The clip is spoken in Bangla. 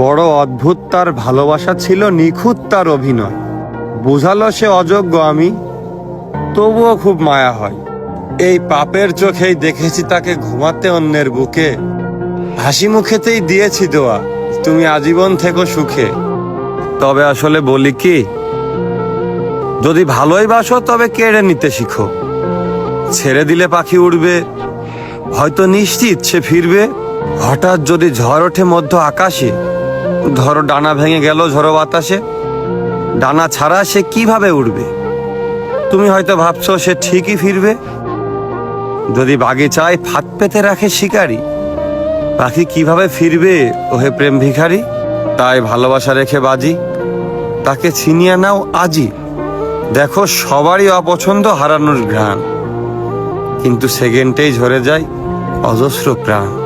বড় অদ্ভুত তার ভালোবাসা ছিল নিখুঁত তার অভিনয়। বোঝালো সে অযোগ্য আমি, তবুও খুব মায়া হয়। এই পাপের চোখেই দেখেছি তাকে ঘুমাতে অন্যের বুকে। হাসি মুখেতেই দিয়েছি দোয়া, তুমি আজীবন থেকো সুখে। তবে আসলে বলি কি, যদি ভালোই বাসো তবে কেড়ে নিতে শিখো। ছেড়ে দিলে পাখি উড়বে, হয়তো নিশ্চিত সে ফিরবে। হঠাৎ যদি ঝড় ওঠে মধ্য আকাশে ধরো ডানা ভেঙে গেল ঝড়ো বাতাসে। ডানা ছাড়া সে কীভাবে উঠবে তুমি হয়তো ভাবছ সে ঠিকই ফিরবে। যদি বাগিচায় ফাঁদ পেতে রাখে শিকারি। পাখি কীভাবে ফিরবে, ওহে প্রেম ভিখারি? তাই ভালোবাসা রেখে বাজি। তাকে ছিনিয়ে নাও আজি। দেখো, সবারই অপছন্দ হারানোর ঘ্রাণ। কিন্তু সেকেন্ডেই ঝরে যায় অজস্র প্রাণ।